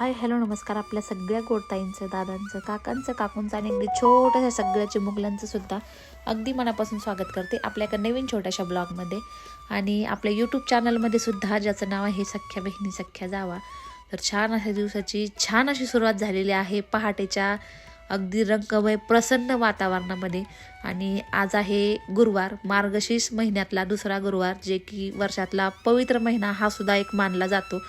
Hi hello नमस्कार आपल्या सगळ्या गोडताईंचं दादांचं काकांचं काकूंचं आणि अगदी छोट्याशा सगळ्याच्या मुघलांचं सुद्धा अगदी मनापासून स्वागत करते आपल्या एका नवीन छोट्याशा ब्लॉगमध्ये. आणि आपल्या यूट्यूब चॅनलमध्ये सुद्धा ज्याचं नाव आहे सख्या बहिणी सख्या जावा तर छान अशा दिवसाची छान अशी सुरुवात झालेली आहे पहाटेच्या अगदी रंगमय प्रसन्न वातावरणामध्ये. आणि आज आहे गुरुवार मार्गशीर्ष महिन्यातला दुसरा गुरुवार जे की वर्षातला पवित्र महिना हा सुद्धा एक मानला जातो.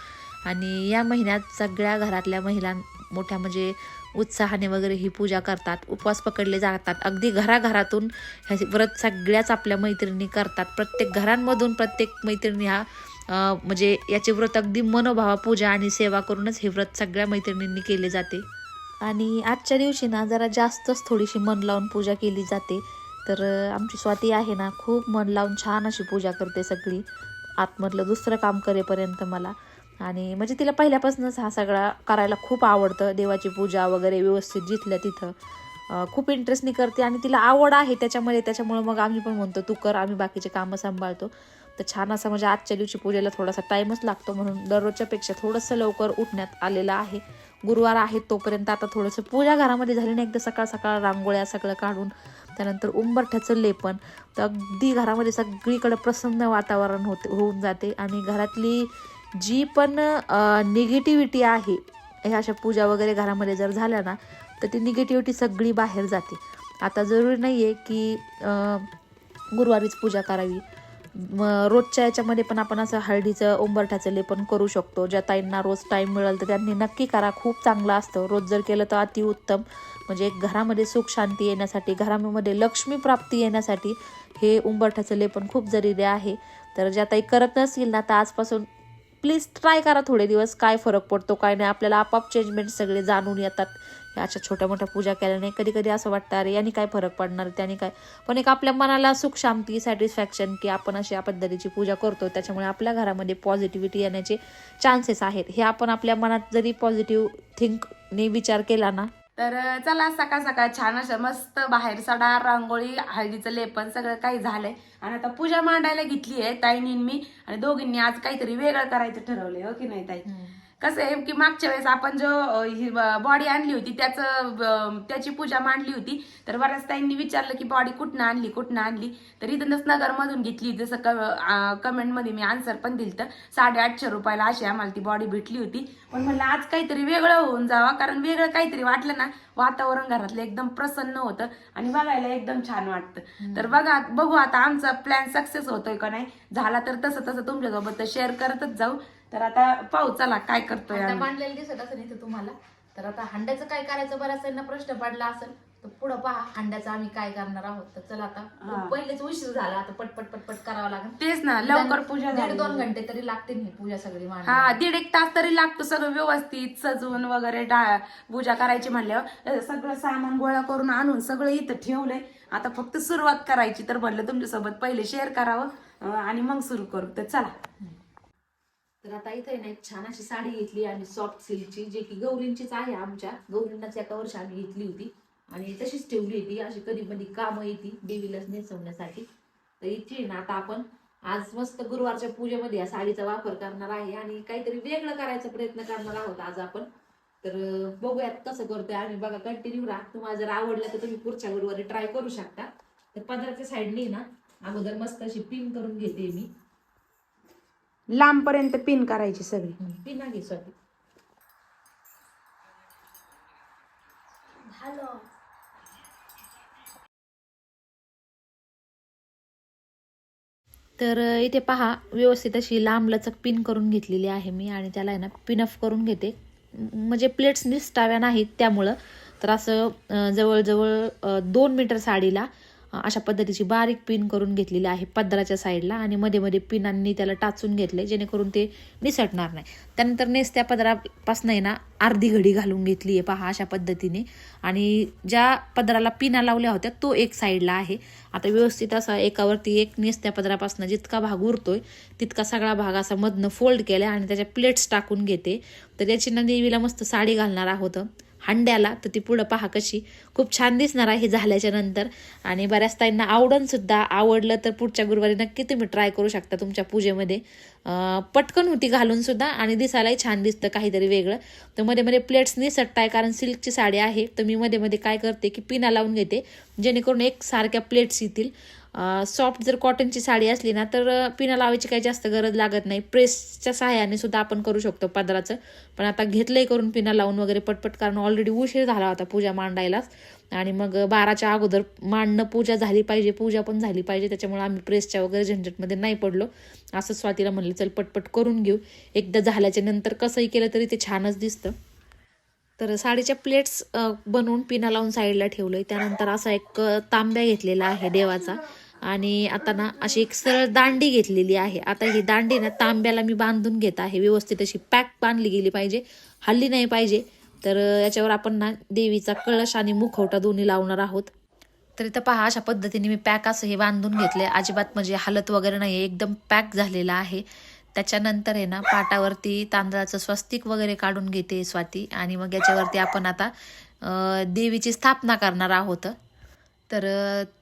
आणि या महिन्यात सगळ्या घरातल्या महिला मोठ्या म्हणजे उत्साहाने वगैरे ही पूजा करतात उपवास पकडले जातात. अगदी घराघरातून ह्या व्रत सगळ्याच आपल्या मैत्रिणी करतात. प्रत्येक घरांमधून प्रत्येक मैत्रिणी हा म्हणजे याचे व्रत अगदी मनोभावा पूजा आणि सेवा करूनच हे व्रत सगळ्या मैत्रिणींनी केले जाते. आणि आजच्या दिवशी ना जरा जास्तच थोडीशी मन लावून पूजा केली जाते. तर आमची स्वाती आहे ना खूप मन लावून छान अशी पूजा करते सगळी. आतमधलं दुसरं काम करेपर्यंत मला. आणि म्हणजे तिला पहिल्यापासूनच हा सगळा करायला खूप आवडतं. देवाची पूजा वगैरे व्यवस्थित जिथल्या तिथं. खूप इंटरेस्टनी करते आणि तिला आवड आहे त्याच्यामध्ये. त्याच्यामुळे मग आम्ही पण म्हणतो तू कर आम्ही बाकीचे कामं सांभाळतो. तर छान असं म्हणजे आजच्या दिवशी पूजेला थोडासा टाईमच लागतो म्हणून दररोजच्या पेक्षा थोडंसं लवकर उठण्यात आलेलं आहे. गुरुवार आहे तोपर्यंत आता थोडंसं पूजा घरामध्ये झाली ना एकदा सकाळ सकाळ रांगोळ्या सगळं काढून त्यानंतर उंबरठ्याचं लेपन. तर अगदी घरामध्ये सगळीकडे प्रसन्न वातावरण होते होऊन जाते आणि घरातली जी पण निगेटिव्हिटी आहे ह्या अशा पूजा वगैरे घरामध्ये जर झाल्या ना तर ती निगेटिव्हिटी सगळी बाहेर जाते. आता जरुरी नाही आहे की गुरुवारीच पूजा करावी. मग रोजच्या याच्यामध्ये पण आपण असं हळदीचं उंबरठ्याचं लेपन करू शकतो. ज्या ताईंना रोज टाईम मिळेल तर त्यांनी नक्की करा. खूप चांगलं असतं. रोज जर केलं तर अतिउत्तम. म्हणजे घरामध्ये सुख शांती येण्यासाठी घरामध्ये लक्ष्मी प्राप्ती येण्यासाठी हे उंबरठ्याचं लेपन खूप जरुरी आहे. तर ज्या ताई करत नसतील ना तर आजपासून प्लीज ट्राय करा थोडे दिवस काय फरक पडतो काय नाही आपल्याला आपाप चेंजमेंट सगळे जाणून येतात. अशा छोट्या मोठ्या पूजा केल्याने कधी कधी असं वाटतं अरे यांनी काय फरक पडणार त्याने काय? पण एक आपल्या मनाला सुख शांती सॅटिस्फॅक्शन की आपण अशा पद्धतीची पूजा करतो त्याच्यामुळे आपल्या घरामध्ये पॉझिटिव्हिटी येण्याचे चान्सेस आहेत. हे आपण आपल्या मनात जरी पॉझिटिव्ह थिंकने विचार केला ना तर चला सकाळ सकाळ छान असं मस्त बाहेर सडा रांगोळी हळदीचं लेपन सगळं काही झालंय. आणि आता पूजा मांडायला घेतली आहे ताईनी मी. आणि दोघींनी आज काहीतरी वेगळं करायचं ठरवलंय हो की नाही ताई? कसं आहे की मागच्या वेळेस आपण जो ही बॉडी आणली होती त्याचं त्याची पूजा मांडली होती. तर बऱ्याच ताईंनी विचारलं की बॉडी कुठनं आणली कुठनं आणली? तर इथूनच नगरमधून घेतली जसं क कमेंटमध्ये मी आन्सर पण दिलं तर साडेआठशे रुपयाला अशी आम्हाला ती बॉडी भेटली होती. पण म्हणलं आज काहीतरी वेगळं होऊन जावा कारण वेगळं काहीतरी वाटलं ना वातावरण घरातलं एकदम प्रसन्न होतं आणि बघायला एकदम छान वाटतं. तर बघा बघू आता आमचा प्लॅन सक्सेस होतोय का नाही? झाला तर तसं तसं तुमच्यासोबत शेअर करतच जाऊ. तर आता पाहू चला काय करतोय आम्ही. मांडलेलं दिसत असेल इथं तुम्हाला तर आता हंड्याचं काय करायचं बऱ्याच जणांना प्रश्न पडला असेल तर पुढं पहा हंड्याचं आम्ही काय करणार आहोत तर चला हा. आता पहिलेच उशीर झाला आता पटपट पटपट करावं लागेल तेच ना लवकर पूजा दीड झाली. दोन घंटे तरी लागतील ही पूजा सगळी हा. दीड एक तास तरी लागतो सगळं व्यवस्थित सजवून वगैरे डा- पूजा करायची म्हणल्यावर सगळं सामान गोळा करून आणून सगळं इथं ठेवलंय आता फक्त सुरुवात करायची तर म्हणलं तुमच्यासोबत पहिले शेअर करावं अं, आणि मग सुरू करू तर चला तर आता इथे ना एक छान अशी साडी घेतली आम्ही सॉफ्ट सिल्कची जे की गौरींचीच आहे आमच्या. गौरींनाच एका वर्षी आम्ही घेतली होती. आणि तशीच ठेवली होती. अशी कधी कधी कामं येते देवीला नेसवण्यासाठी. तर इथे ना आता आपण आज मस्त गुरुवारच्या पूजेमध्ये या साडीचा वापर करणार आहे आणि काहीतरी वेगळं करायचा प्रयत्न करणार आहोत आज आपण. तर बघूयात कसं करतोय आम्ही. बघा कंटिन्यू राहा. तुम्हाला जर आवडलं तर तुम्ही पुढच्या गुरुवारी ट्राय करू शकता. तर पदराच्या साईडने ना अगोदर मस्त अशी पिन करून घेते मी. लांब पर्यंत पिन करायची सगळी. पिना घे स्वाती हॅलो. तर इथे पहा व्यवस्थित अशी लांब लचक पिन करून घेतलेली आहे मी आणि त्याला आहे ना पिनअप करून घेते. म्हणजे प्लेट्स निसटाव्या नाहीत त्यामुळं. तर असं जवळजवळ दोन मीटर साडीला अशा पद्धतीची बारीक पिन करून घेतलेली आहे पदराच्या साईडला आणि मध्ये मध्ये पिनांनी त्याला टाचून घेतले जेणेकरून ते निसटणार नाही. त्यानंतर नेसत्या पदरापासून आहे ना अर्धी घडी घालून घेतली आहे पहा अशा पद्धतीने. आणि ज्या पदराला पिना लावल्या होत्या तो एक साईडला आहे. आता व्यवस्थित असा एकावरती एक नेसत्या पदरापासून जितका भाग उरतोय तितका सगळा भाग असा मधनं फोल्ड केला आणि त्याच्या प्लेट्स टाकून घेते. तर याची ना देवीला मस्त साडी घालणार आहोत. हंड्याला तर ती पुढं पहा कशी. खूप छान दिसणार आहे झाल्याच्यानंतर. आणि बऱ्याच ताईंना आवडन सुद्धा. आवडलं तर पुढच्या गुरुवारी नक्की तुम्ही ट्राय करू शकता तुमच्या पूजेमध्ये. पटकन होती घालून सुद्धा आणि दिसायलाही छान दिसतं काहीतरी वेगळं. तर मध्ये मध्ये प्लेट्स निसटत आहे कारण सिल्कची साडी आहे. तर मी मध्ये मध्ये काय करते की पिना लावून घेते. जेणेकरून एक सारख्या प्लेट्स येतील. सॉफ्ट जर कॉटनची साडी असली ना तर पिना लावायची काही जास्त गरज लागत नाही. प्रेसच्या सहाय्याने सुद्धा आपण करू शकतो पदराचं. पण आता घेतलंही करून पिना लावून वगैरे पटपट कारण ऑलरेडी उशीर झाला होता पूजा मांडायलाच. आणि मग बाराच्या अगोदर मांडणं पूजा झाली पाहिजे पूजा पण झाली पाहिजे. त्याच्यामुळे आम्ही प्रेसच्या वगैरे झंझटमध्ये नाही पडलो. असं स्वातीला म्हणलं चल पटपट करून घेऊ. एकदा झाल्याच्यानंतर कसंही केलं तरी ते छानच दिसतं. तर साडीच्या प्लेट्स बनवून पिना लावून साईडला ठेवलं आहे त्यानंतर असा एक तांब्या घेतलेला आहे देवाचा. आणि आता ना अशी एक सरळ दांडी घेतलेली आहे. आता ही दांडी ना तांब्याला मी बांधून घेत आहे. व्यवस्थित अशी पॅक बांधली गेली पाहिजे. हल्ली नाही पाहिजे. तर याच्यावर आपण ना देवीचा कळश आणि मुखवटा दोन्ही लावणार आहोत. तर इथं पहा अशा पद्धतीने मी पॅक असं हे बांधून घेतले अजिबात म्हणजे हालत वगैरे नाही एकदम पॅक झालेला आहे. त्याच्यानंतर आहे ना पाटावरती तांदळाचं स्वस्तिक वगैरे काढून घेते स्वाती. आणि मग याच्यावरती आपण आता देवीची स्थापना करणार आहोत. तर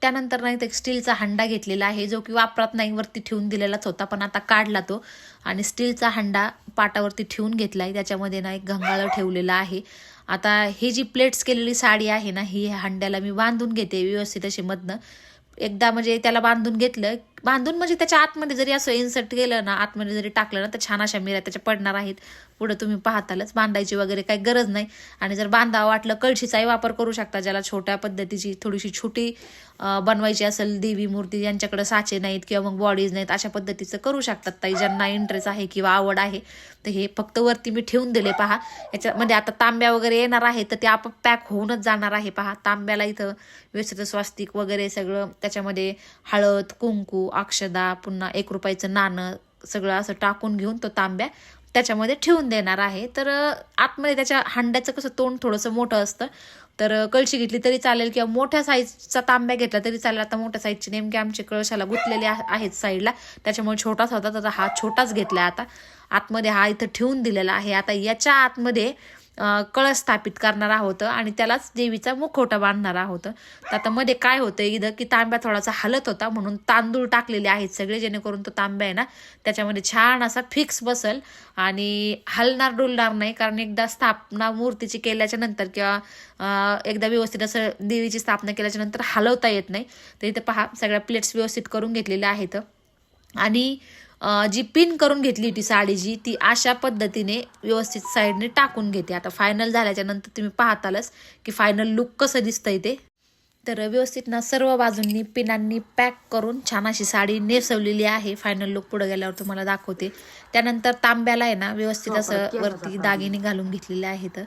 त्यानंतर नाही एक स्टीलचा हंडा घेतलेला आहे जो की वापरात नाही वरती ठेवून दिलेलाच होता पण आता काढला तो. आणि स्टीलचा हंडा पाटावरती ठेवून घेतला आहे त्याच्यामध्ये ना एक गंगाळ ठेवलेला आहे. आता ही जी प्लेट्स केलेली साडी आहे ना ही हंड्याला मी बांधून घेते व्यवस्थित अशी मधनं. एकदा म्हणजे त्याला बांधून घेतलं बांधून म्हणजे त्याच्या आतमध्ये जरी असं इन्सर्ट केलं ना आतमध्ये जरी टाकलं ना तर छान अशा मिऱ्या त्याच्या पडणार आहेत. पुढे तुम्ही पाहतालच. बांधायची वगैरे काही गरज नाही. आणि जर बांधावं वाटलं कळशीचाही वापर करू शकता ज्याला छोट्या पद्धतीची थोडीशी छोटी बनवायची असेल देवी मूर्ती यांच्याकडे साचे नाहीत किंवा मग बॉडीज नाहीत अशा पद्धतीचं करू शकतात ताई. ज्यांना इंटरेस्ट आहे किंवा आवड आहे तर हे फक्त वरती मी ठेवून दिले. पहा याच्यामध्ये आता तांब्या वगैरे येणार आहे तर ते आप पॅक होऊनच जाणार आहे. पहा तांब्याला इथं व्यस्त स्वास्तिक वगैरे सगळं त्याच्यामध्ये हळद कुंकू अक्षदा पुन्हा एक रुपयाचं नाणं सगळं असं टाकून घेऊन तो तांब्या त्याच्यामध्ये ठेवून देणार आहे. तर आतमध्ये त्याच्या हांड्याचं कसं तोंड थोडंसं मोठं असतं. तर कळशी घेतली तरी चालेल किंवा मोठ्या साईजचा तांब्या घेतला तरी चालेल. आता मोठ्या साईजचे नेमके आमचे कळशाला गुंतलेले आ- आहेत साईडला त्याच्यामुळे छोटाच होता तर हा छोटाच घेतला आता. आतमध्ये हा इथं ठेवून दिलेला आहे. आता याच्या आतमध्ये कळस स्थापित करणार आहोत आणि त्यालाच देवीचा मुखवटा बांधणार आहोत. तर आता मध्ये काय होतं इथं की तांब्या थोडासा हलत होता म्हणून तांदूळ टाकलेले आहेत सगळे जेणेकरून तो तांब्या आहे ना त्याच्यामध्ये छान असा फिक्स बसल आणि हलणार डुलणार नाही. कारण एकदा स्थापना मूर्तीची केल्याच्यानंतर किंवा एकदा व्यवस्थित असं देवीची स्थापना केल्याच्यानंतर हलवता येत नाही. तर इथं पहा सगळ्या प्लेट्स व्यवस्थित करून घेतलेल्या आहेत. आणि जी पिन करून घेतली होती साडी जी ती अशा पद्धतीने व्यवस्थित साईडने टाकून घेते. आता फायनल झाल्याच्यानंतर तुम्ही पाहतालच की फायनल लुक कसं दिसतंय ते. तर व्यवस्थित ना सर्व बाजूंनी पिनांनी पॅक करून छान अशी साडी नेसवलेली आहे. फायनल लुक पुढे गेल्यावर तुम्हाला दाखवते. त्यानंतर तांब्याला आहे ना व्यवस्थित असं वरती दागिने घालून घेतलेले आहेत.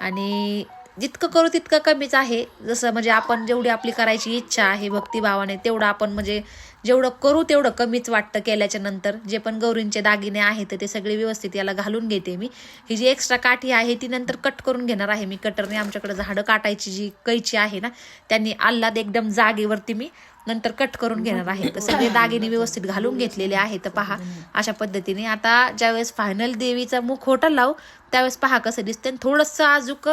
आणि जितकं करू तितकं कमीच आहे. जसं म्हणजे आपण जेवढी आपली करायची इच्छा आहे भक्तिभावाने तेवढं आपण म्हणजे जेवढं करू तेवढं कमीच वाटतं केल्याच्यानंतर. जे पण गौरींचे दागिने आहेत ते सगळे व्यवस्थित याला घालून घेते मी. ही जी एक्स्ट्रा काठी आहे ती नंतर कट करून घेणार आहे मी. कटरने आमच्याकडे झाडं काटायची जी कैची आहे ना त्यांनी आल्हाद एकदम जागेवरती मी नंतर कट करून घेणार आहे. तर सगळे दागिने व्यवस्थित घालून घेतलेले आहेत. पहा अशा पद्धतीने आता ज्यावेळेस फायनल देवीचा मुखवटा लावू त्यावेळेस पहा कसं दिसते थोडंसं अजूक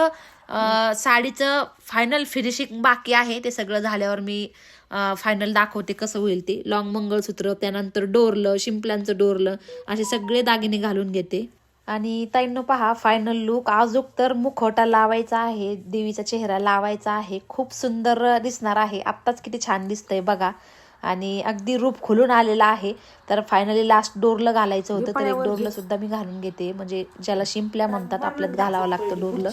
साडीचं फायनल फिनिशिंग बाकी आहे. ते सगळं झाल्यावर मी फायनल दाखवते कसं होईल ते. लॉंग मंगळसूत्र त्यानंतर डोरलं शिंपल्यांचं डोरलं असे सगळे दागिने घालून घेते. आणि ताईंनो पहा फायनल लुक आजूक तर मुखवटा लावायचा आहे देवीचा चेहरा लावायचा आहे खूप सुंदर दिसणार आहे. आत्ताच किती छान दिसतंय बघा. आणि अगदी रूप खुलून आलेलं आहे. तर फायनली लास्ट डोरलं घालायचं होतं तर एक डोरलं सुद्धा मी घालून घेते. म्हणजे ज्याला शिंपल्या म्हणतात आपल्यात घालावं लागतं डोरलं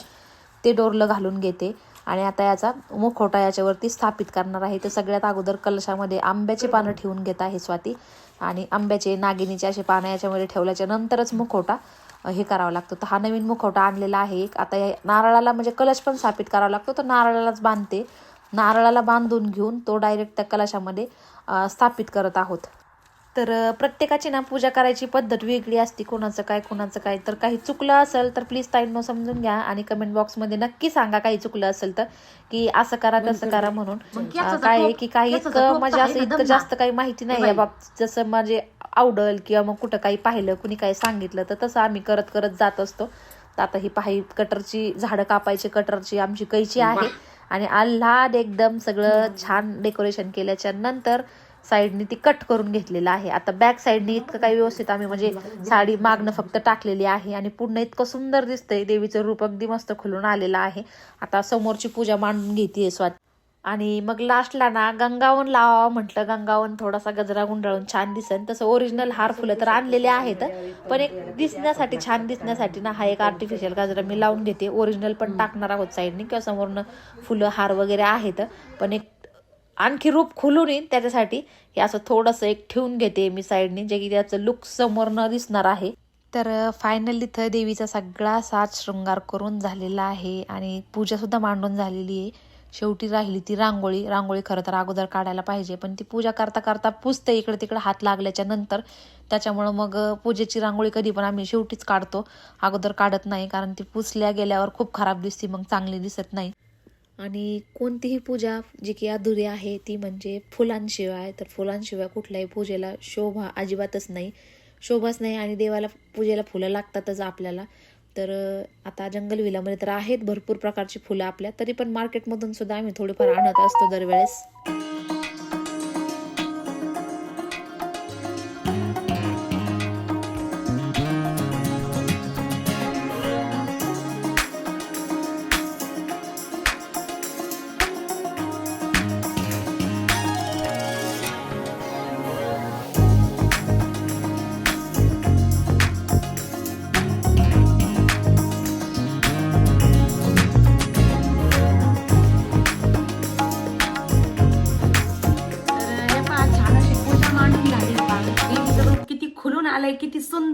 ते डोरलं घालून घेते. आणि आता याचा मुखवटा याच्यावरती स्थापित करणार आहे. तर सगळ्यात अगोदर कलशामध्ये आंब्याची पानं ठेवून घेत आहे स्वाती. आणि आंब्याचे नागिनीचे असे पानं याच्यामध्ये ठेवल्याच्या नंतरच मुखवटा हे करावा लागतो. तर हा नवीन मुखवटा आणलेला आहे एक. आता या नारळाला म्हणजे कलश पण स्थापित करावा लागतो. तर नारळालाच बांधते. नारळाला बांधून घेऊन तो डायरेक्ट त्या कलशामध्ये स्थापित करत आहोत. तर प्रत्येकाची ना पूजा करायची पद्धत वेगळी असते कोणाचं काय कोणाचं काय. तर काही चुकलं असेल तर प्लीज ताईंनो समजून घ्या आणि कमेंट बॉक्समध्ये नक्की सांगा काही चुकलं असेल तर की असं करा तसं करा म्हणून. काय आहे की काही इतकं म्हणजे असं इतकं जास्त काही माहिती नाही या बाबतीत जसं म्हणजे आवडल किंवा मग कुठं काही पाहिलं कुणी काही सांगितलं तर तसं आम्ही करत करत जात असतो. तर आता ही पाही कटरची झाडं कापायची कटरची आमची कैची आहे. आणि आल्हाद एकदम सगळं छान डेकोरेशन केल्याच्यानंतर साईडनी ती कट करून घेतलेलं आहे. आता बॅक साईडनी इतकं काही व्यवस्थित आम्ही म्हणजे साडी मागणं फक्त टाकलेली आहे आणि पूर्ण इतकं सुंदर दिसतंय. देवीचं रूप अगदी मस्त खुलून आलेलं आहे. आता समोरची पूजा मांडून घेते स्वाती. आणि मग लास्टला ना गंगावन लावावं म्हटलं. गंगावन थोडासा गजरा गुंडाळून छान दिसन तसं ओरिजिनल हार फुलं तर आणलेले आहेत. पण एक दिसण्यासाठी छान दिसण्यासाठी ना हा एक आर्टिफिशियल गजरा मी लावून घेते. ओरिजिनल पण टाकणार आहोत साईडने किंवा समोरनं फुलं हार वगैरे आहेत. पण एक आणखी रूप खुलून येईल त्याच्यासाठी. हे असं थोडंसं एक ठेवून घेते मी साईडने जे की त्याचं लुक समोर न दिसणार आहे. तर फायनली इथं देवीचा सगळा साज शृंगार करून झालेला आहे आणि पूजा सुद्धा मांडून झालेली आहे. शेवटी राहिली ती रांगोळी. रांगोळी खरं तर अगोदर काढायला पाहिजे पण ती पूजा करता करता पुजते इकडे तिकडे हात लागल्याच्या नंतर. त्याच्यामुळं मग पूजेची रांगोळी कधी पण आम्ही शेवटीच काढतो. अगोदर काढत नाही कारण ती पुसल्या गेल्यावर खूप खराब दिसते मग चांगली दिसत नाही. आणि कोणतीही पूजा जी की अधुरी आहे ती म्हणजे फुलांशिवाय. तर फुलांशिवाय कुठल्याही पूजेला शोभा अजिबातच नाही. शोभाच नाही आणि देवाला पूजेला फुलं लागतातच आपल्याला. तर आता जंगल विलामध्ये तर आहेत भरपूर प्रकारची फुलं आपल्या तरी पण मार्केटमधून सुद्धा आम्ही थोडीफार आणत असतो दरवेळेस.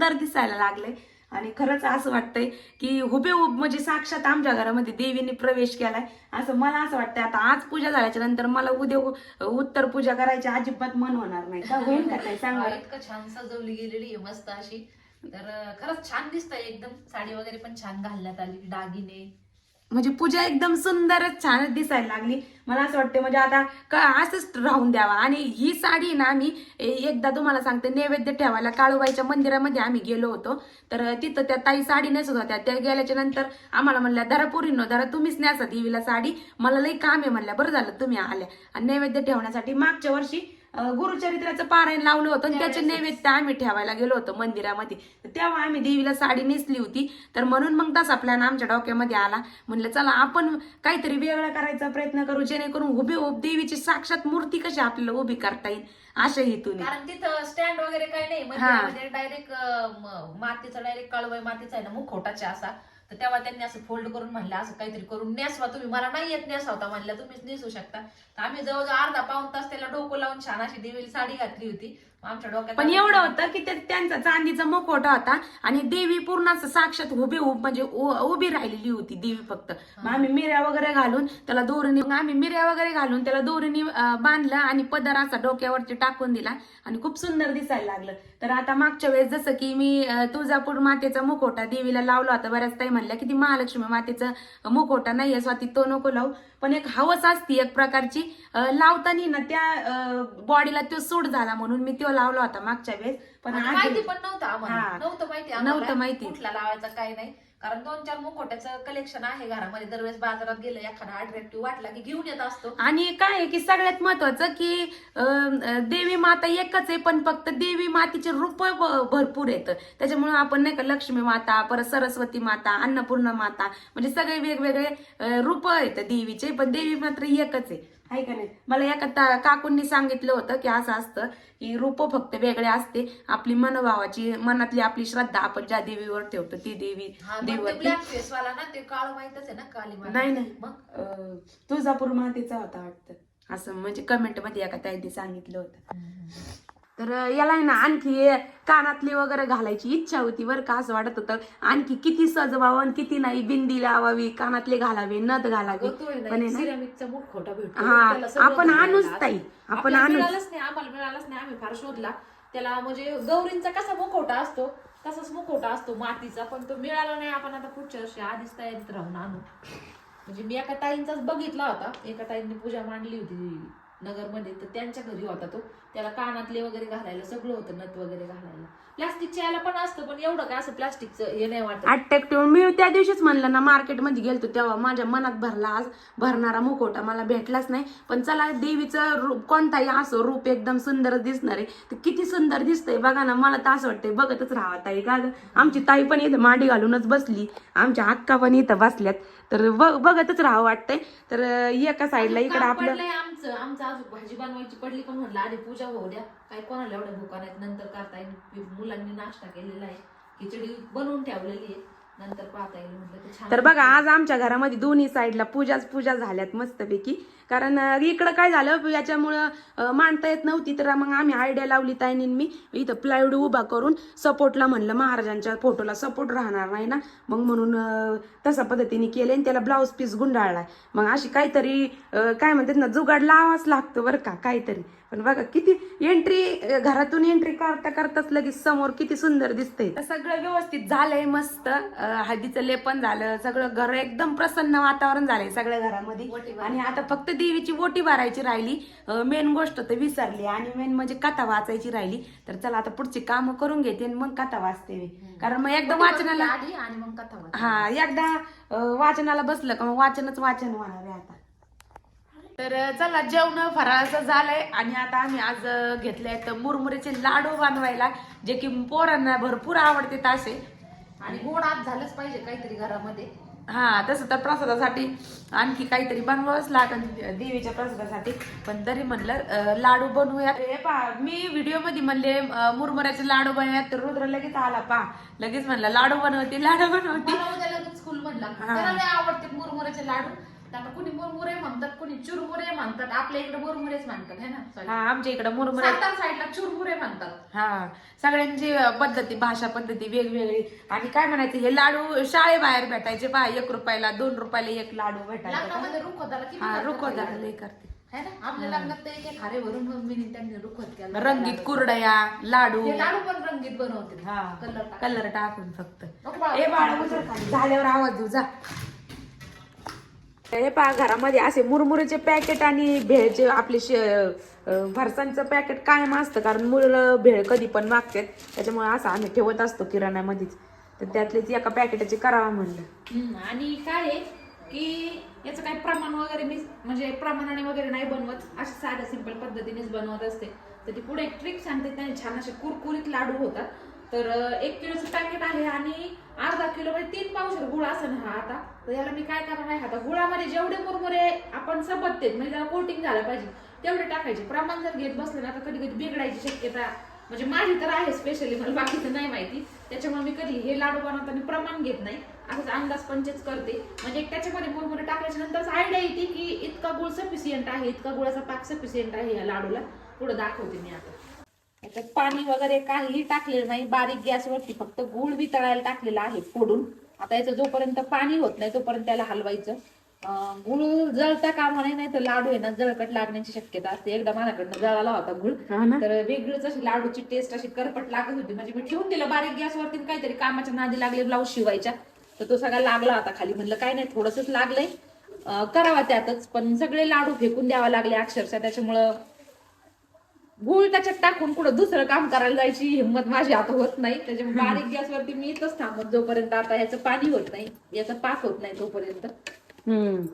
सुंदर दिसायला लागले. आणि खरंच असं वाटतंय की हुबेहूब म्हणजे साक्षात आमच्या घरामध्ये देवीने प्रवेश केलाय. असं मला असं वाटतंय. आता आज पूजा झाल्याच्यानंतर मला उद्या उत्तर पूजा करायची अजिबात मन होणार नाही. का होईल का नाही सांग. इतकं छान सजवली गेलेली आहे मस्त अशी. तर खरंच छान दिसतंय एकदम. साडी वगैरे पण छान घालण्यात आली दागिने. म्हणजे पूजा एकदम सुंदरच छानच दिसायला लागली. मला असं वाटतं म्हणजे आता क असंच राहून द्यावा. आणि ही साडी ना आम्ही एकदा तुम्हाला सांगते नैवेद्य ठेवायला काळूबाईच्या मंदिरामध्ये आम्ही गेलो होतो. तर तिथं त्या ताई साडी नेसत होत्या. त्या गेल्याच्यानंतर आम्हाला म्हणल्या धरा पोरींनो धरा तुम्हीच नेसा देवीला साडी. मला लई काम आहे म्हणल्या. बरं झालं तुम्ही आल्या. आणि नैवेद्य ठेवण्यासाठी मागच्या वर्षी गुरुचरित्राचं पारायण लावलं होतं त्याचे नैवेद्य आम्ही ठेवायला गेलो होतो मंदिरामध्ये. तेव्हा आम्ही देवीला साडी नेसली होती. तर म्हणून मग तसा प्लॅन आमच्या डोक्यामध्ये आला. म्हणलं चला आपण काहीतरी वेगळा करायचा प्रयत्न करू जेणेकरून उभी उभ देवीची साक्षात मूर्ती कशी आपल्याला उभी करता येईल? अशा हेतूने. कारण तिथं स्टँड वगैरे काही नाही. डायरेक्ट मातीचा डायरेक्ट काळूबाई मातीचा आहे ना मुखोटाचा असा. तर तेव्हा त्यांनी असं फोल्ड करून म्हणलं असं काहीतरी करून नेसवा तुम्ही. मला नाही येत नेसावता म्हणलं तुम्हीच नेसू शकता. तर आम्ही जवळजवळ अर्धा पाऊन तास त्याला डोकं लावून छान अशी देवीला साडी घातली होती. आमच्या डोक्यात पण एवढं होतं की ते त्यांचा चांदीचा मुखवटा होता आणि देवी पूर्ण असं साक्षात उभी उभ म्हणजे उ- उभी राहिलेली होती देवी फक्त. मग आम्ही मिऱ्या वगैरे घालून त्याला दोरीने मग आम्ही मिऱ्या वगैरे घालून त्याला दोरीने अं, बांधलं आणि पदर असा डोक्यावरती टाकून दिला आणि खूप सुंदर दिसायला लागलं. तर आता मागच्या वेळेस जसं की मी अं, तुळजापूर मातेचा मुखवटा देवीला लावला होता. बऱ्याच ताई म्हणल्या की ती महालक्ष्मी मातेचा मुखवटा नाही स्वाती तो नको लावू. पण एक हवस असती एक प्रकारची. लावताना ना त्या बॉडीला तो सूट झाला म्हणून मी तो लावला होता मागच्या वेळेस. पण माहिती पण नव्हतं. नव्हतं माहिती नव्हतं माहिती. लावायचा काय नाही. कारण दोन चार मुखोट्याचं कलेक्शन आहे घरामध्ये. दरवेळेस बाजारात गेलं एखादा अट्रॅक्टिव्ह वाटला की घेऊन येत असतो. आणि काय आहे की सगळ्यात महत्वाचं की अं, देवी माता एकच आहे पण फक्त देवी मातेचे रूप भ- भरपूर आहेत. त्याच्यामुळे आपण नाही का लक्ष्मी माता परत सरस्वती माता अन्नपूर्णा माता म्हणजे सगळे वेगवेगळे रूप आहेत देवीचे पण देवी मात्र एकच आहे. आहे का नाही? मला एका काकूंनी सांगितलं होतं की असं असतं की रूप फक्त वेगळे असते. आपली मनोभावाची मनातली आपली श्रद्धा आपण ज्या देवीवर ठेवतो ती देवी देवीवरती. ब्लॅक फेस वाला ना ते काळ माहितच आहे ना काली माता. नाही नाही. मग? तुळजापूर मातेचा होता वाटतं. असं म्हणजे कमेंटमध्ये एका ताईने सांगितलं होतं. तर याला आहे ना आणखी कानातली वगैरे घालायची इच्छा होती बरं का असं वाटत होतं. आणखी किती सजवावं आणि किती नाही बिंदी लावावी कानातले घालावे नथ घालावी. पण हा, आपण आणूच. ताई, आपण आणूच. नाही आम्हाला मिळालंच नाही आम्ही फार शोधला. त्याला म्हणजे गौरींचा कसा मुखवटा असतो तसाच मुखवटा असतो मातीचा पण तो मिळाला नाही. आपण आता पुढच्या वर्षी आधीच तयारीत राहून आणू. म्हणजे मी एका ताईंचाच बघितला होता. एका ताईंनी पूजा मांडली होती नगरमध्ये तर त्यांच्या घरी होता तो. त्याला कानातले वगैरे घालायला सगळं होतं नथ वगैरे घालायला. प्लास्टिकच्या याला पण असतं पण एवढं काय असं प्लास्टिकचं हे नाही वाटत. अट्रॅक्टिव्ह मी त्या दिवशीच म्हणलं ना मार्केटमध्ये गेलतो तेव्हा माझ्या मनात भरला आज भरणारा मुखवटा मला भेटलाच नाही. पण चला देवीचं रूप कोणताही असो रूप एकदम सुंदर दिसणार आहे ते किती सुंदर दिसतंय बघा ना मला तर असं वाटतंय बघतच राहावा ताई का? आमची ताई पण इथं मांडी घालूनच बसली. आमच्या अक्का पण इथं बसल्यात. तर बघ बघतच राहावं वाटतंय. तर एका साईडला इकडं आपलं आमचं. आमचं अजून भाजी बनवायची पडली पण म्हणलं आधी पूजा होऊ द्या काय कोणाला एवढ्या भुका नाहीत. नंतर करता येईल. मुलांनी नाश्ता केलेला आहे. खिचडी बनवून ठेवलेली आहे. नंतर पाहता येईल म्हटलं ते छान तर बघा आज आमच्या घरामध्ये दोन्ही साईडला पूजाच पूजा झाल्यात मस्तपैकी. कारण इकडं काय झालं याच्यामुळं मांडता येत नव्हती. तर मग आम्ही आयडिया लावली ताईने मी इथं प्लायवूड उभा करून सपोर्टला म्हणलं महाराजांच्या फोटोला सपोर्ट राहणार नाही ना? मग म्हणून तसा पद्धतीने केले आणि त्याला ब्लाऊज पीस गुंडाळलाय मग अशी काहीतरी काय म्हणतात ना जुगाड लावाच लागतं बरं का काहीतरी. पण बघा किती एंट्री घरातून एंट्री करता करताच लगेच समोर किती सुंदर दिसतंय. सगळं व्यवस्थित झालंय मस्त. हळदीचं लेपन झालं सगळं घर एकदम प्रसन्न वातावरण झालंय सगळ्या घरामध्ये. आणि आता फक्त देवीची ओटी भरायची राहिली. मेन गोष्ट तर विसरली आणि मेन म्हणजे कथा वाचायची राहिली. तर चला आता पुढची कामं करून घेते आणि मग कथा वाचते मी. कारण मग एकदा वाचनाला आणि मग कथा. हा एकदा वाचनाला बसलं का मग वाचनच वाचन होणार आहे आता. तर चला जेवण फराळाचं झालंय आणि आता आम्ही आज घेतले आहेत मुरमुऱ्याचे लाडू बनवायला जे की पोरांना भरपूर आवडते असे आणि गोड आज झालंच पाहिजे काहीतरी घरामध्ये. हा तसं तर प्रसादासाठी आणखी काहीतरी बनवावंच लागेल देवीच्या प्रसादासाठी. पण तरी म्हणलं लाडू बनवूया हे पहा मी व्हिडिओमध्ये म्हणले मुरमुऱ्याचे लाडू बनवूयात. तर रुद्र लगेच आला पहा. लगेच म्हणलं लाडू बनवते लाडू बनवते. स्कूल मधला. आवडते मुरमुऱ्याचे लाडू. आता कुणी मुरमुरे म्हणतात कुणी चुरमुरे म्हणतात. आपल्या इकडे मुरमुरेच म्हणतात है ना. हा आमच्या इकडे मुरमुऱ्या सातारा साईडला चुरमुरे म्हणतात. हा सगळ्यांची पद्धती भाषा पद्धती वेगवेगळी. आणि काय म्हणायचं हे लाडू शाळेबाहेर भेटायचे पहा एक रुपयाला दोन रुपयाला एक लाडू भेटायचे. लग्नामध्ये रुखवताला किती हा करतात? लय करते. है ना? आपल्या लग्नात तर एक एक हारे भरून मम्मीने त्यांनी रुखवत केला. रंगीत कुरडया लाडू. हे लाडू पण रंगीत बनवते हा कलर कलर टाकून फक्त. ए बाळा खाली. झाल्यावर आवाज देऊ जा. हे पहा घरामध्ये असे मुरमुरेचे पॅकेट आणि भेळचे आपले शे- फरसांचं पॅकेट कायम असतं कारण मुलं भेळ कधी पण मागतात. त्याच्यामुळे असं आम्ही ठेवत असतो किराण्यामध्येच. तर त्यातलेच एका पॅकेटाचे करावा म्हणलं. आणि काय आहे की याचं काही प्रमाण वगैरे मी म्हणजे प्रमाणाने वगैरे नाही बनवत. अशा साध्या सिंपल पद्धतीनेच बनवत असते. तर ती पुढे एक ट्रिक सांगते त्याने छान असे कुरकुरीत लाडू होतात. तर एक किलोचं पॅकेट आहे आणि अर्धा किलो म्हणजे तीन पावशेर गुळ असं ना हा आता. तर याला मी काय करणार आहे आता? गुळामध्ये जेवढे मुरमुरे आपण सबत्तेत म्हणजे त्याला कोटिंग झालं पाहिजे तेवढे टाकायचे. प्रमाण जर घेत बसलं ना तर कधी कधी बिघडायची शक्यता म्हणजे माझी तर आहे स्पेशली मला बाकीचं नाही माहिती. त्याच्यामुळे मी कधी हे लाडू बनवताना प्रमाण घेत नाही. असंच अंदाज पंचेच करते. म्हणजे एक त्याच्यामध्ये मुरमुरे टाकल्याच्या नंतरच आयडिया येते की इतका गुळ सफिशियंट आहे इतका गुळाचा पाक सफिशियंट आहे या लाडूला. पुढे दाखवते मी आता. याच्यात पाणी वगैरे काहीही टाकलेलं नाही बारीक गॅसवरती फक्त गुळ बी तळायला टाकलेला आहे फोडून. आता याचं जोपर्यंत पाणी होत नाही तोपर्यंत त्याला हलवायचं. गुळ जळता कामा नाही तर लाडू आहे ना जळकट लागण्याची शक्यता असते. एकदा माझ्याकडनं जळाला होता गुळ. तर वेगळीच अशी लाडूची टेस्ट अशी करपट लागत होती. म्हणजे मी ठेवून दिलं बारीक गॅसवरती काहीतरी कामाच्या नादी लागले ब्लाऊज शिवायच्या. तर तो सगळा लागला होता खाली. म्हणलं काय नाही थोडंसंच लागलंय. करावा त्यातच. पण सगळे लाडू फेकून द्यावा लागले अक्षरशः. त्याच्यामुळं गुळ त्याच्यात टाकून कुठं दुसरं काम करायला जायची हिंमत माझी आता होत नाही. त्याच्यामुळे बारीक गॅसवरती मी इथंच थांबत जोपर्यंत आता याचं पाणी होत नाही याचं पाक होत नाही तोपर्यंत. हम्म.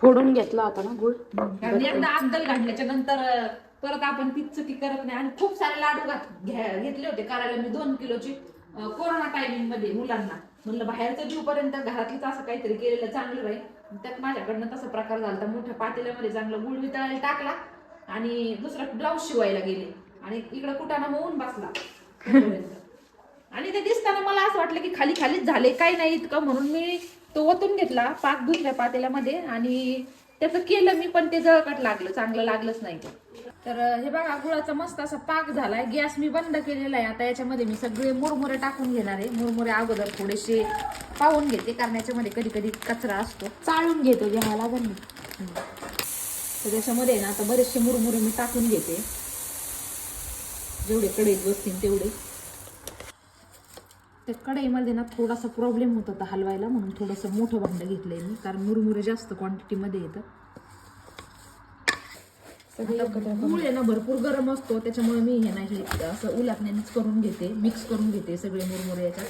फोडून घेतला होता ना गुळ? कारण एकदा अद्दल घातल्याच्या नंतर अं, परत आपण तीच चुकी करत नाही. आणि खूप सारे लाडू घात- घ्या- घेतले होते करायला मी दोन किलोची अं, कोरोना टायमिंगमध्ये मुलांना. म्हणलं बाहेरचं जीवपर्यंत घरातलीच असं काहीतरी केलेलं चांगलं राहील त्यात माझ्याकडनं तसा प्रकार झाला मोठ्या पातेल्यामध्ये चांगलं गुळ वितळायला टाकला. आणि दुसरा ब्लाऊज शिवायला गेले. आणि इकडं कुटाणा होऊन बसला. आणि ते दिसताना मला असं वाटलं की खाली खालीच झाले. काही नाही इतकं म्हणून मी तो ओतून घेतला पाक दुसऱ्या पातेल्यामध्ये आणि त्याचं केलं मी पण ते जळकट लागलं. चांगलं लागलंच नाही ते. तर हे बघा गुळाचा मस्त असा पाक झालाय. गॅस मी बंद केलेला आहे. आता याच्यामध्ये मी सगळे मुरमुरे टाकून घेणार आहे. मुरमुरे अगोदर थोडेसे पाहून घेते कारण याच्यामध्ये कधी कधी कचरा असतो. चाळून घेतो घ्यावा लागेल ना तर त्याच्यामध्ये आहे ना आता बरेचसे मुरमुरे मी टाकून घेते. जेवढे कढईत बसतील तेवढे. त्या कढईमध्ये ना थोडासा प्रॉब्लेम होत होता हलवायला म्हणून थोडंसं मोठं भांडं घेतलंय मी कारण मुरमुरे जास्त क्वांटिटीमध्ये येतं. गूळ आहे ना भरपूर गरम असतो त्याच्यामुळे मी हे नाही असं उलाटण्यानेच करून घेते मिक्स करून घेते सगळे मुरमुरे याच्यात.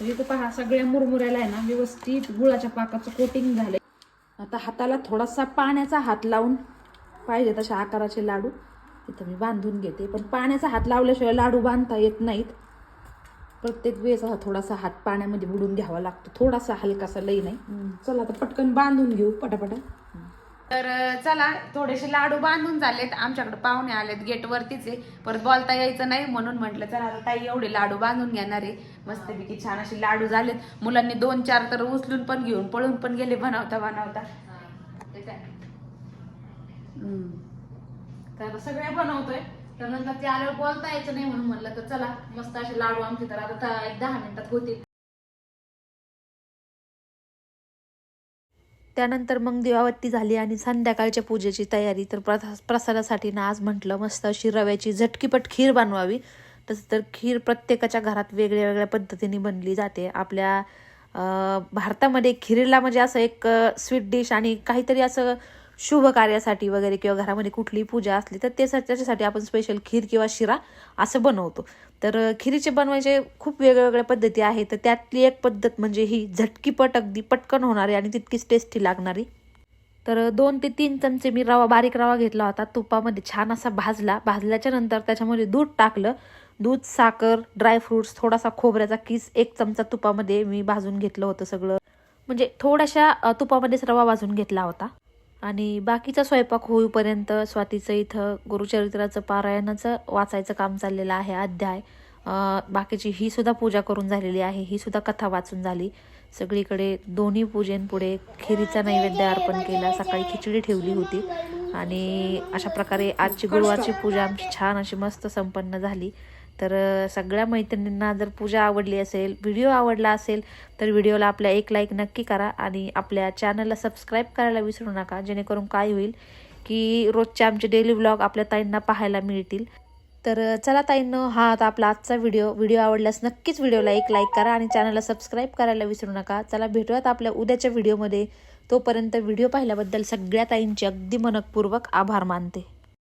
तर इथं पहा सगळ्या मुरमुऱ्याला आहे ना व्यवस्थित गुळाच्या पाकाचं कोटिंग झालंय. आता हाताला थोडासा पाण्याचा हात लावून पाहिजे तशा आकाराचे लाडू. इथं मी बांधून घेते पण पाण्याचा हात लावल्याशिवाय लाडू बांधता येत नाहीत. प्रत्येक वेळेस हा थोडासा हात पाण्यामध्ये बुडून घ्यावा लागतो. थोडासा हलकासा लई नाही. चला आता पटकन बांधून घेऊ पटापटा. तर चला थोडेसे लाडू बांधून झालेत. आमच्याकडे पाहुणे आलेत गेट वरतीच आहे. परत बोलता यायचं नाही म्हणून म्हटलं चला आता ताई एवढे लाडू बांधून घेणार आहे. मस्तपैकी छान असे लाडू झालेत. मुलांनी दोन चार तर उचलून पण घेऊन पळून पण गेले बनवता बनवता. ते काय तर आता सगळे बनवतोय. तर नंतर ते आल्यावर बोलता यायचं नाही म्हणून म्हणलं तर चला मस्त असे लाडू आमचे तर आता एक दहा मिनिटात होतील. त्यानंतर मग दिवाबत्ती झाली आणि संध्याकाळच्या पूजेची तयारी. तर प्रसा प्रसादासाठी ना आज म्हटलं मस्त अशी रव्याची झटकीपट खीर बनवावी. तसं तर खीर प्रत्येकाच्या घरात वेगळ्या वेगळ्या पद्धतीने बनली जाते. आपल्या भारतामध्ये खिरीला म्हणजे असं एक स्वीट डिश आणि काहीतरी असं शुभ कार्यासाठी वगैरे किंवा घरामध्ये कुठलीही पूजा असली तर ते त्याच्यासाठी आपण स्पेशल खीर किंवा शिरा असं बनवतो. तर खिरीचे बनवायचे खूप वेगवेगळ्या पद्धती आहेत. तर त्यातली एक पद्धत म्हणजे ही झटकीपट अगदी पटकन होणारी आणि तितकीच टेस्टी लागणारी. तर दोन ते तीन चमचे मी रवा बारीक रवा घेतला होता. तुपामध्ये छान असा भाजला. भाजल्याच्या नंतर त्याच्यामध्ये दूध टाकलं. दूध साखर ड्रायफ्रुट्स थोडासा खोबऱ्याचा किस एक चमचा तुपामध्ये मी भाजून घेतलं होतं सगळं. म्हणजे थोड्याशा तुपामध्येच रवा भाजून घेतला होता. आणि बाकीचा स्वयंपाक होईपर्यंत स्वातीचं इथं गुरुचरित्राचं पारायणाचं वाचायचं काम चाललेलं आहे अध्याय. बाकीची ही सुद्धा पूजा करून झालेली आहे ही सुद्धा कथा वाचून झाली. सगळीकडे दोन्ही पूजेंपुढे खिरीचा नैवेद्य अर्पण केला सकाळी खिचडी ठेवली होती. आणि अशा प्रकारे आजची गुरुवारची पूजा आमची छान अशी मस्त संपन्न झाली. तर सगळ्या मैत्रिणींना जर पूजा आवडली असेल व्हिडिओ आवडला असेल तर व्हिडिओला आपल्या एक लाईक नक्की करा आणि आपल्या चॅनलला सबस्क्राईब करायला विसरू नका जेणेकरून काय होईल की रोजचे आमचे डेली व्लॉग आपल्या ताईंना पाहायला मिळतील. तर चला ताईंनो हा आता आपला आजचा व्हिडिओ व्हिडिओ आवडल्यास नक्कीच व्हिडिओला एक लाईक करा आणि चॅनलला सबस्क्राईब करायला विसरू नका. चला भेटूयात आपल्या उद्याच्या व्हिडिओमध्ये तोपर्यंत व्हिडिओ पाहिल्याबद्दल सगळ्या ताईंचे अगदी मनपूर्वक आभार मानते.